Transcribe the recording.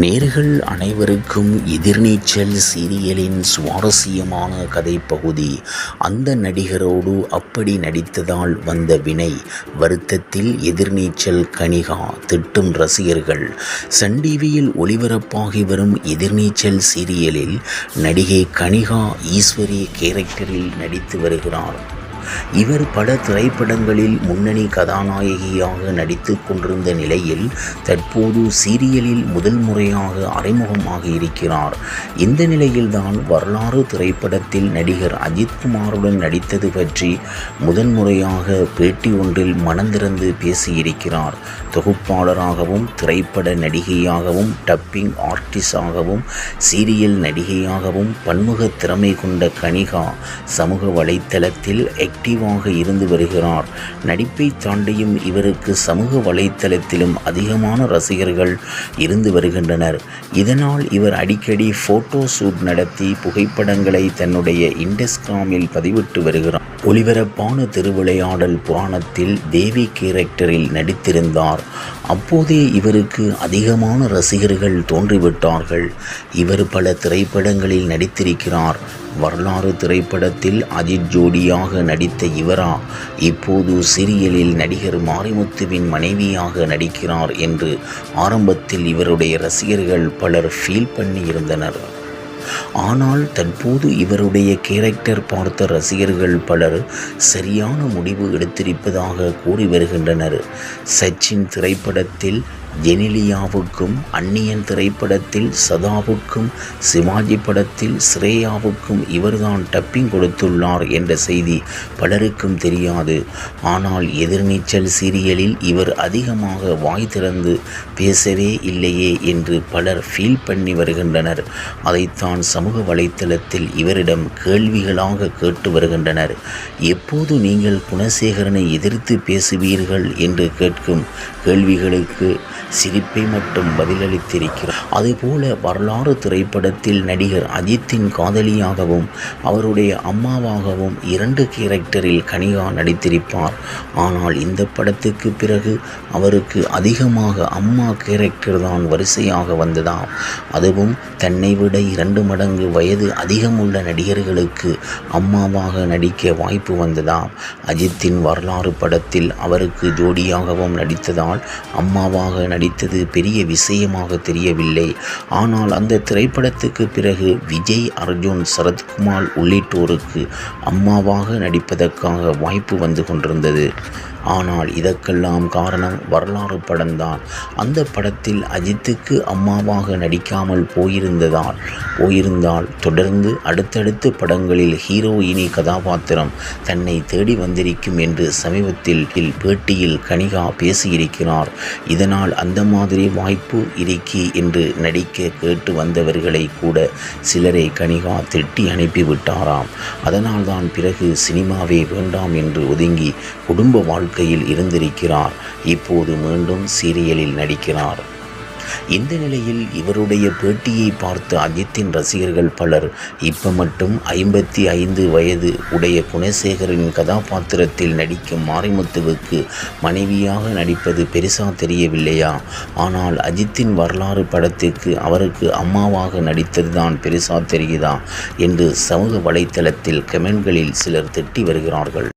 நேர்கள் அனைவருக்கும் எதிர்நீச்சல் சீரியலின் சுவாரஸ்யமான கதைப்பகுதி அந்த நடிகரோடு அப்படி நடித்ததால் வந்த வினை வருத்தத்தில் எதிர்நீச்சல் கனிகா திட்டும் ரசிகர்கள். சன் டிவியில் ஒளிபரப்பாகி வரும் எதிர்நீச்சல் சீரியலில் நடிகை கனிகா ஈஸ்வரி கேரக்டரில் நடித்து வருகிறார். இவர் பல திரைப்படங்களில் முன்னணி கதாநாயகியாக நடித்து கொண்டிருந்த நிலையில் தற்போது சீரியலில் முதல் முறையாக அறிமுகமாகி இருக்கிறார். இந்த நிலையில்தான் வரலாறு திரைப்படத்தில் நடிகர் அஜித்குமாருடன் நடித்தது பற்றி முதன்முறையாக பேட்டி ஒன்றில் மனந்திறந்து பேசியிருக்கிறார். தொகுப்பாளராகவும் திரைப்பட நடிகையாகவும் டப்பிங் ஆர்டிஸ்டாகவும் சீரியல் நடிகையாகவும் பன்முக திறமை கொண்ட கனிகா சமூக வலைத்தளத்தில் ஆக்டிவாக இருந்து வருகிறார். நடிப்பை தாண்டியும் இவருக்கு சமூக வலைத்தளத்திலும் அதிகமான ரசிகர்கள் இருந்து வருகின்றனர். இதனால் இவர் அடிக்கடி ஃபோட்டோ ஷூட் நடத்தி புகைப்படங்களை தன்னுடைய இண்டஸ்கிராமில் பதிவிட்டு வருகிறார். ஒளிபரப்பான திருவிளையாடல் புராணத்தில் தேவி கேரக்டரில் நடித்திருந்தார். அப்போதே இவருக்கு அதிகமான ரசிகர்கள் தோன்றிவிட்டார்கள். இவர் பல திரைப்படங்களில் நடித்திருக்கிறார். வரலாறு திரைப்படத்தில் அஜித் ஜோடியாக நடித்த இவரா? இப்போது சீரியலில் நடிகர் மாரிமுத்துவின் மனைவியாக நடிக்கிறார் என்று ஆரம்பத்தில் இவருடைய ரசிகர்கள் பலர் ஃபீல் பண்ணி இருந்தனர் ஆனால் தற்போது இவருடைய கேரக்டர் பார்த்த ரசிகர்கள் பலர் சரியான முடிவு எடுத்திருப்பதாக கூறி வருகின்றனர். சச்சின் திரைப்படத்தில் ஜெனிலியாவுக்கும் அந்நியன் திரைப்படத்தில் சதாவுக்கும் சிவாஜி படத்தில் ஸ்ரேயாவுக்கும் இவர்தான் டப்பிங் கொடுத்துள்ளார் என்ற செய்தி பலருக்கும் தெரியாது. ஆனால் எதிர்நீச்சல் சீரியலில் இவர் அதிகமாக வாய் திறந்து பேசவே இல்லையே என்று பலர் ஃபீல் பண்ணி வருகின்றனர். அதைத்தான் சமூக வலைத்தளத்தில் இவரிடம் கேள்விகளாக கேட்டு வருகின்றனர். எப்போது நீங்கள் குணசேகரனை எதிர்த்து பேசுவீர்கள் என்று கேட்கும் கேள்விகளுக்கு சிரிப்பை மட்டும் பதிலளித்திருக்கிறார். அதுபோல வரலாறு திரைப்படத்தில் நடிகர் அஜித்தின் காதலியாகவும் அவருடைய அம்மாவாகவும் இரண்டு கேரக்டரில் கனிகா நடித்திருப்பார். ஆனால் இந்த படத்துக்கு பிறகு அவருக்கு அதிகமாக அம்மா கேரக்டர் தான் வரிசையாக வந்ததாம் அதுவும் தன்னை விட இரண்டு மடங்கு வயது அதிகமுள்ள நடிகர்களுக்கு அம்மாவாக நடிக்க வாய்ப்பு வந்ததாம் அஜித்தின் வரலாறு படத்தில் அவருக்கு ஜோடியாகவும் நடித்ததால் அம்மாவாக நடித்தது பெரிய விஷயமாக தெரியவில்லை. ஆனால் அந்த திரைப்படத்துக்கு பிறகு விஜய் அர்ஜுன் சரத்குமார் உள்ளிட்டோருக்கு அம்மாவாக நடிப்பதற்காக வாய்ப்பு வந்து கொண்டிருந்தது. ஆனால் இதற்கெல்லாம் காரணம் வரலாறு படம்தான். அந்த படத்தில் அஜித்துக்கு அம்மாவாக நடிக்காமல் போயிருந்ததால் போயிருந்தால் தொடர்ந்து அடுத்தடுத்த படங்களில் ஹீரோயினி கதாபாத்திரம் தன்னை தேடி வந்திருக்கும் என்று சமீபத்தில் பேட்டியில் கனிகா பேசியிருக்கிறார். இதனால் அந்த மாதிரி வாய்ப்பு இருக்கி என்று நடிக்க கேட்டு வந்தவர்களை கூட சிலரை கனிகா திட்டி அனுப்பிவிட்டாராம். அதனால்தான் பிறகு சினிமாவே வேண்டாம் என்று ஒதுங்கி குடும்ப வாழ்க்கை வாழ்க்கையில் இருந்திருக்கிறார். இப்போது மீண்டும் சீரியலில் நடிக்கிறார். இந்த நிலையில் இவருடைய பேட்டியை பார்த்து அஜித்தின் ரசிகர்கள் பலர் இப்போ மட்டும் ஐம்பத்தி ஐந்து வயது உடைய குணசேகரின் கதாபாத்திரத்தில் நடிக்கும் மாரிமுத்துவுக்கு மனைவியாக நடிப்பது பெருசா தெரியவில்லையா? ஆனால் அஜித்தின் வரலாறு படத்திற்கு அவருக்கு அம்மாவாக நடித்ததுதான் பெருசா தெரியுதா? என்று சமூக வலைத்தளத்தில் கமெண்ட்களில் சிலர் திட்டி வருகிறார்கள்.